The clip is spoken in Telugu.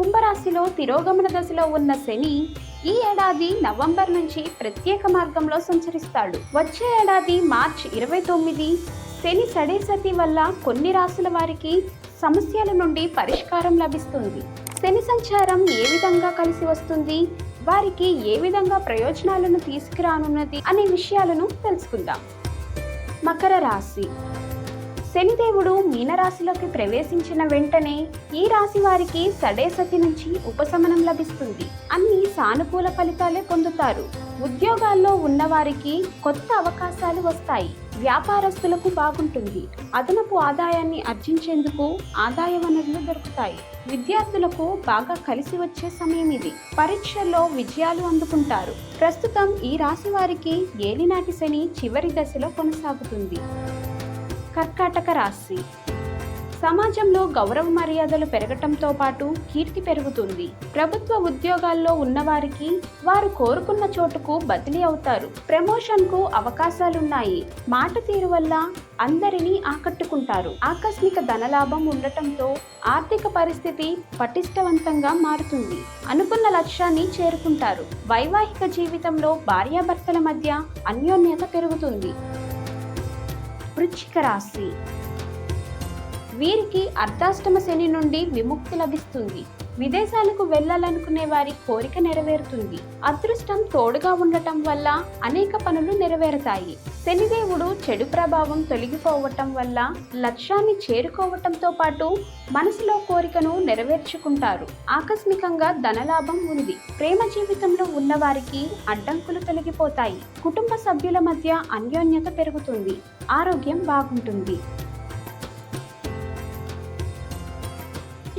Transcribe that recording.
కుంభరాశిలో తిరోగమన దశలో ఉన్న శని ఈ ఏడాది నవంబర్ నుంచి ప్రత్యేక మార్గంలో సంచరిస్తాడు. వచ్చే ఏడాది మార్చ్ ఇరవై తొమ్మిది శని సడేసతి వల్ల కొన్ని రాశుల వారికి సమస్యల నుండి పరిష్కారం లభిస్తుంది. శని సంచారం ఏ విధంగా కలిసి వస్తుంది? వారికి ఏ విధంగా ప్రయోజనాలను తీసుకురానున్నది? అనే విషయాలను తెలుసుకుందాం. మకర రాశి శనిదేవుడు మీనరాశిలోకి ప్రవేశించిన వెంటనే ఈ రాశి వారికి సడేసతి నుంచి ఉపశమనం లభిస్తుంది. అన్ని సానుకూల ఫలితాలే పొందుతారు. ఉద్యోగాల్లో ఉన్నవారికి కొత్త అవకాశాలు వస్తాయి. వ్యాపారస్తులకు బాగుంటుంది. అదనపు ఆదాయాన్ని ఆర్జించేందుకు ఆదాయ వనరులు దొరుకుతాయి. విద్యార్థులకు బాగా కలిసి వచ్చే సమయం ఇది. పరీక్షల్లో విజయాలు అందుకుంటారు. ప్రస్తుతం ఈ రాశి వారికి ఏలినాటి శని చివరి దశలో కొనసాగుతుంది. కర్కాటక రాశి. సమాజంలో గౌరవ మర్యాదలు పెరగటంతో పాటు కీర్తి పెరుగుతుంది. ప్రభుత్వ ఉద్యోగాల్లో ఉన్నవారికి వారు కోరుకున్న చోటుకు బదిలీ అవుతారు. ప్రమోషన్కు అవకాశాలున్నాయి. మాట తీరు వల్ల అందరినీ ఆకట్టుకుంటారు. ఆకస్మిక ధనలాభం ఉండటంతో ఆర్థిక పరిస్థితి పటిష్టవంతంగా మారుతుంది. అనుకున్న లక్ష్యాన్ని చేరుకుంటారు. వైవాహిక జీవితంలో భార్యాభర్తల మధ్య అన్యోన్యత పెరుగుతుంది. వృచ్చిక రాశి. వీరికి అర్ధాష్టమ శని నుండి విముక్తి లభిస్తుంది. విదేశాలకు వెళ్ళాలనుకునే వారి కోరిక నెరవేరుతుంది. అదృష్టం తోడుగా ఉండటం వల్ల అనేక పనులు నెరవేరుతాయి. శనిదేవుడు చెడు ప్రభావం తొలగిపోవటం వల్ల లక్ష్యాన్ని చేరుకోవటంతో పాటు మనసులో కోరికను నెరవేర్చుకుంటారు. ఆకస్మికంగా ధనలాభం ఉంది. ప్రేమ జీవితంలో ఉన్నవారికి అడ్డంకులు తొలగిపోతాయి. కుటుంబ సభ్యుల మధ్య అన్యోన్యత పెరుగుతుంది. ఆరోగ్యం బాగుంటుంది.